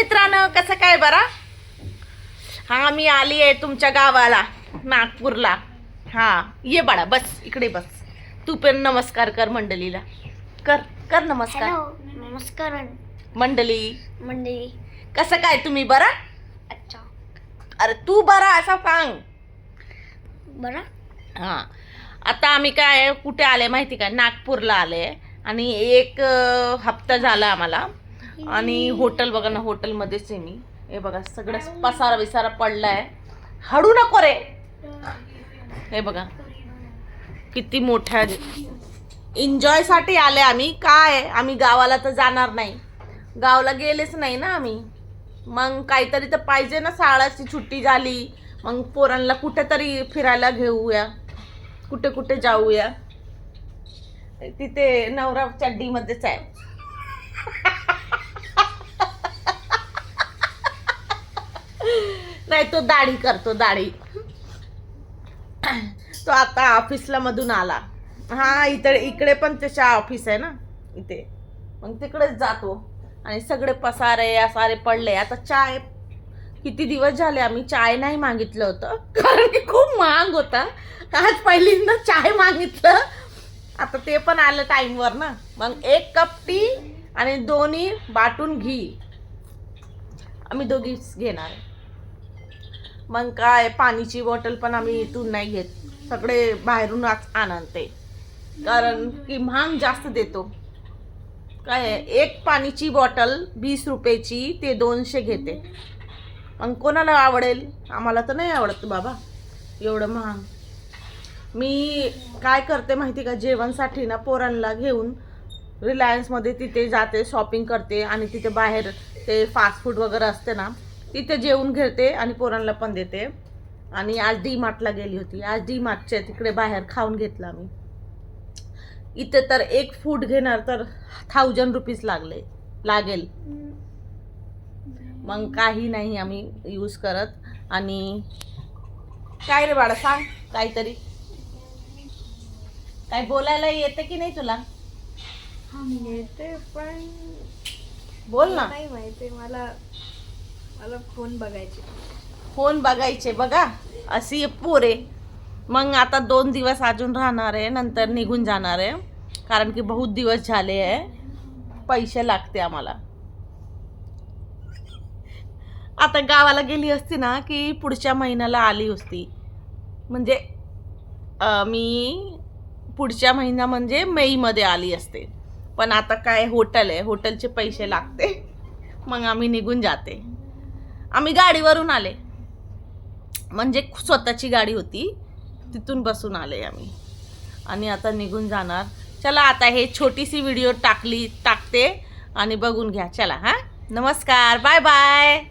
मित्रांनो कसं काय बरा? हा मी आली आहे तुमच्या गावाला नागपूरला. हा ये बाळा बस इकडे बस. तू पण नमस्कार कर मंडलीला. कर कर नमस्कार. नमस्कार मंडली. मंडळी कसं काय तुम्ही बरा? अच्छा. अरे तू बरा असा सांग. बरं? हां. आता आम्ही काय कुठे आले माहिती का? नागपूरला आले. आणि एक हप्ता झाला आम्हाला. आणि हॉटेल बघा ना हॉटेलमध्येच आहे मी. हे बघा सगळं पसारा विसारा पडलाय. हळू नको रे. हे बघा. किती मोठ्या एन्जॉयसाठी आले आम्ही. काय? आम्ही गावाला तर जाणार नाही. गावाला गेलेच नाही ना आम्ही. मग काहीतरी तर पाहिजे ना शाळाची सुट्टी झाली. मग पोरांना कुठेतरी फिरायला घेऊया. कुठे कुठे जाऊया. तिथे नवरा चड्डीमध्येच आहे. नाही तो दाढी करतो दाढी. तो आता ऑफिसला मधून आला. हा इथे इकडे पण त्याच्या ऑफिस आहे ना इथे. मग तिकडेच जातो. आणि सगळे पसारे असारे पडले. आता चाय किती दिवस झाले आम्ही चाय नाही मागितलं होतं. कारण की खूप महाग होता. आज पहिल्यांदा चाय मागितलं. आता ते पण आलं टाईमवर ना. मग एक कप टी आणि दोन्ही बाटून घी. आम्ही दोघीच घेणार. आहे मग काय पाणीची बॉटल पण आम्ही इथून नाही घेत. सगळे बाहेरून आज आणते कारण की महाग जास्त देतो. काय आहे, एक पाणीची बॉटल वीस रुपयाची ते दोनशे घेते. मग कोणाला आवडेल? आम्हाला तर नाही आवडत बाबा. एवढं महाग. मी काय करते माहिती का? जेवणसाठी ना पोरांना घेऊन रिलायन्समध्ये तिथे जाते शॉपिंग करते आणि तिथे बाहेर ते फास्ट फूड वगैरे असते ना तिथे जेवून घेते आणि पोरांना पण देते. आणि आज डी मार्टला गेली होती. आज डी मार्टच्या तिकडे बाहेर खाऊन घेतलं आम्ही इथे तर एक फूड घेणार तर थाउजंड रुपीज लागले लागेल. मग काही नाही आम्ही यूज करत. आणि काय रे बाळा सांग काहीतरी. काय बोलायला येते की नाही तुला? येते पण बोल ना. नाही माहिती मला मला फोन बघायचे. फोन बघायचे बघा. अशी पोरे मग आता दोन दिवस अजून राहणार आहे नंतर निघून जाणार आहे. कारण की बहुत दिवस झाले आहे. पैसे लागते आम्हाला. आता गावाला गेली असती ना की पुढच्या महिन्याला आली असती. म्हणजे मी पुढच्या महिना म्हणजे मेमध्ये आली असते. पण आता काय होटल आहे हॉटेलचे पैसे लागते. मग आम्ही निघून जाते. आम्ही गाडीवरून आले. म्हणजे स्वतःची गाडी होती. तिथून बसून आले आम्ही. आणि आता निघून जाणार. चला आता हे छोटीशी व्हिडिओ टाकली टाकते. आणि बघून घ्या. चला हां. नमस्कार. Bye bye.